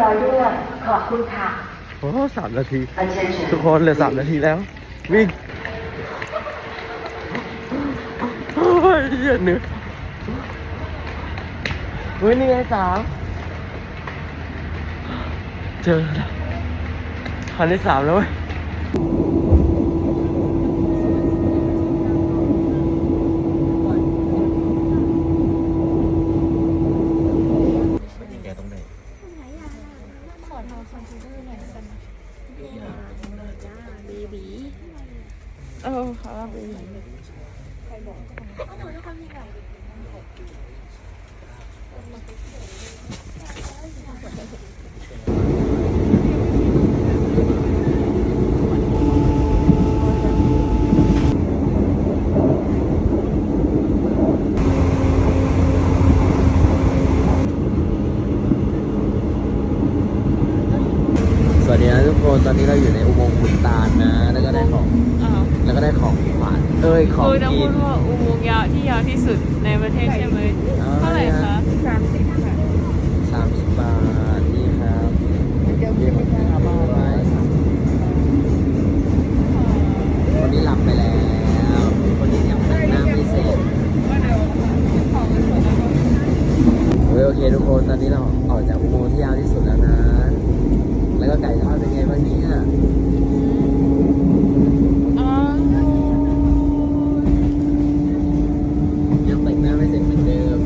ร้อยด้วย ขอบคุณค่ะ โอ้สามนาที Attention ทุกคนเหลือสามนาทีแล้ว วิ่งโอ้ยเหี้ยเหนื่อยเฮ้ยนี่ไงสามเจอแล้วคันที่สามแล้วเว้ยแกตรงไหน ขอ นอนคอนซีลเลอร์หน่อยกันเบบีเออค่ะเบบีใครบอกเอาหนูทุกคนมีไก่สวัสดีนะทุกคน ตอนนี้เราอยู่ในอุโมงค์ขุนตาลนะ แล้วก็ได้ของอ้าวแล้วก็ได้ของขวัญเอ้ยของคือจะกิพูน ดว่าอุโมงค์ยาวที่ยาวที่สุดในประเทศใช่ไหมอ๋อเท่าไหร่คะสามสิบค่ะสามสิบบาทนี่ครับเดี๋ยวพี่คนนี้ครับไว้คนนี้หลับไปแล้ว คนนี้ยังแต่งหน้าไม่เสร็จเฮ้ยโอเคทุกคนตอนนี้เราออกจากอุโมงค์ที่ยาวที่สุดแล้วนะ แล้วก็ไก่ทอดเป็นไงบ้างเนี่ย อ๋อ ยังแต่งหน้าไม่เสร็จเหมือนเดิม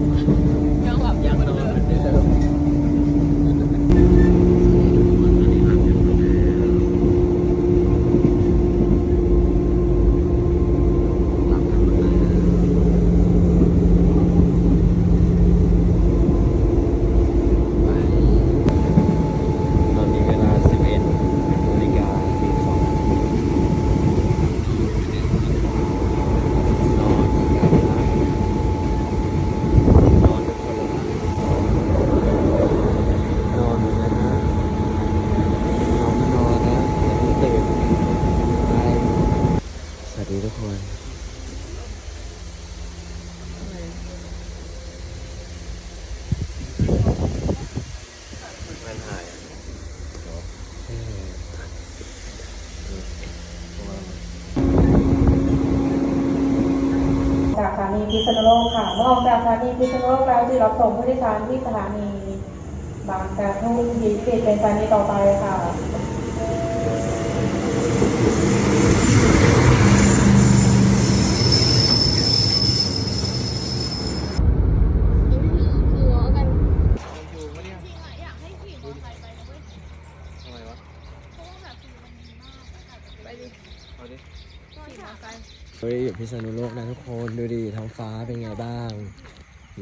ยังแบบ ยังนอนเหมือนเดิมตอนนี้เวลา 11นาฬิกา42นาทีนอนกันนะ นอนทุกคนเลยนอนเหมือนกันนะนอนนอนนะอย่าเพิ่งตื่นไปสวัสดีทุกคนมันหายเออ จากสถานีพิ ษณุโลกค่ะ เมื่อออกจากสถานีพิษณุโลกแล้วจะรับส่งผู้โดยสารที่สถานีบางกะทุ่มยีสิบเป็นสถานีต่อไปค่ะ เฮ้ยอยู่พิษณุโลกนะทุกคนดูดิท้องฟ้าเป็นไงบ้าง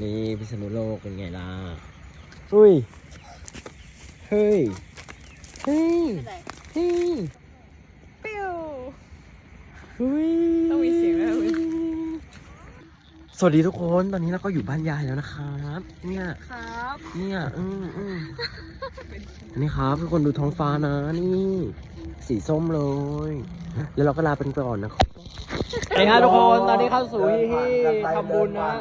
นี่พิษณุโลกเป็นไงล่ะเฮ้ยเฮ้ยเฮ้ยเฮ้ยปิ้วเฮ้ยต้องมีเสียงด้วยเหรอเว้ย สวัสดีทุกคนตอนนี้เราก็อยู่บ้านยายแล้วนะครับ เนี่ยครับเนี่ยอืมอืมนี่ครับทุกคนดูท้องฟ้านะนี่ สีส้มเลย แล้วเราก็ลาเป็นก่อนนะครับนี่ฮะทุกคนตอนนี้เข้าสู่ที่ทำบุญนะ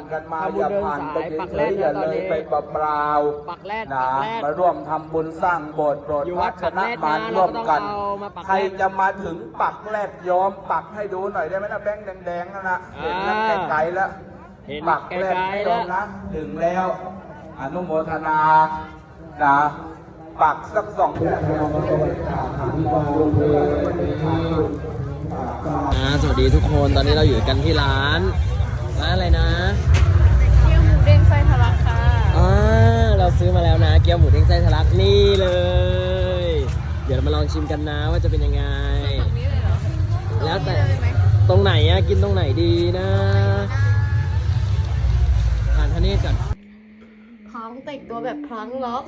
ทำบุญเดินสายปักแรกอย่านะตอนเลยนี้ไปเปล่าปักแรกๆนะปักแรกมาร่วมทำบุญสร้างโบสถ์โปรดอยู่พวัระดชปักนะแรกมานะร่วมกันเราก็ต้องเอามาปักแรกใครจะมาถึงปักแรกยอมปักให้ดูหน่อยได้ไหมนะแบงค์แดงๆนั่นนะเห็นแล้วอ่าไกลๆแล้ว เห็นปักแรกไกลๆให้แล้ดูวนะถึงแล้ว อนุโมทนานะปักสักสองอ่าสวัสดีทุกคนตอนนี้เราอยู่กันที่ร้านร้านอะไรนะเกี๊ยวหมูเด้งไส้ทะลักค่ะอ่าเราซื้อมาแล้วนะ เกี๊ยวหมูเด้งไส้ทะลักนี่เลย เดี๋ยวเรามาลองชิมกันนะว่าจะเป็นยังไงฝั่งนี้เลยเหรอแล้วแต่ตรงนี้เลยไหมตรงไหนอะกินตรงไหนดีนะทา นทะเนศก่อนพร้อมแต่งตัวแบบพลังล็อก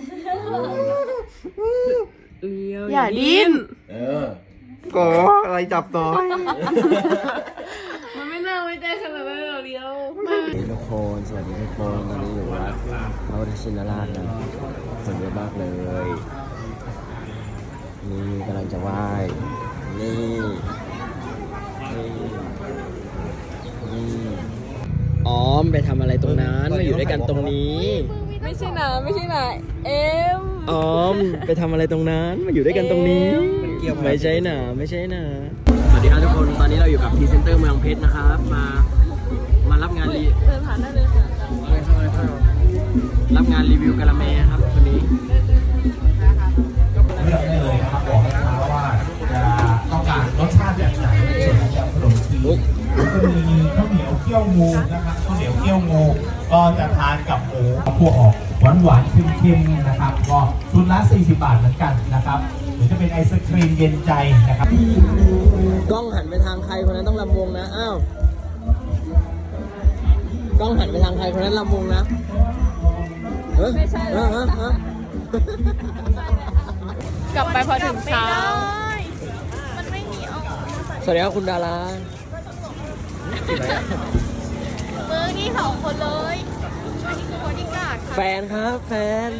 เลี้ยวอย่าดิ้นก็อะไรจับต่อมันไม่น่าไว้ใจขนาดนั้นหรอกเดียวสวัสดีทุกคนสวัสดีทุกคนตอนนี้อยู่วัดพระพุทธชินราชนะคนเยอะมากเลย นี่กำลังจะไหว้นี่นี่นี่อ๋อ มไปทำอะไรตรงนั้นมาอยู่ด้วยกันตรงนี้ ไม่ใช่นะไม่ใช่นะเอ็มออมไปทำอะไรตรงนั้นมาอยู่ด้วยกันตรงนี้ไม่ใช่หนาไม่ใช่หนาสวัสดีครับทุกคนตอนนี้เราอยู่กับพรีเซนเตอร์เมืองเพชรนะครับ มามารับงานรีเดินผ่านได้เลยค่ะรับงานรีวิวกะละแมครับวันนี้ งูนะครับข้าวเหนียวเคี่ยวงูก็จะทานกับหมูพวกออกหวานหวานๆเค็มๆนะครับก็ชุดละ 40 บาทเหมือนกันนะครับหรือจะเป็นไอศครีมเย็นใจนะครับกล้องหันไปทางใครคนนั้นต้องลำวงนะอ้าวกล้องหันไปทางใครคนนั้นลำวงนะไม่ใช่เออเออเออกลับไปพอถึงเช้า มันไม่มีออกสวัสดีครับคุณดารา มือนี่สองคนเลยอันนี้คือบอดี้การ์ดค่ะแฟนครับ แฟน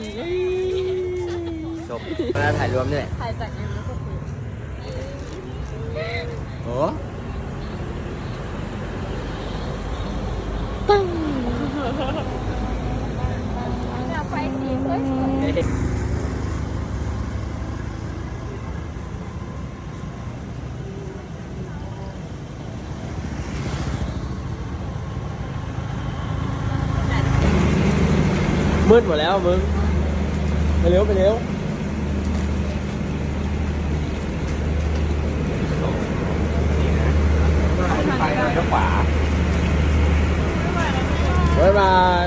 จบเวลาถ่ายรวมนี่แหละถ่ายจากยูทูบโอ้อยากไปสีสวย มืดหมดแล้วมึง ไปเร็วไปเร็วไปทางขวาบ๊ายบาย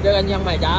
เจอกันยังใหม่จ้า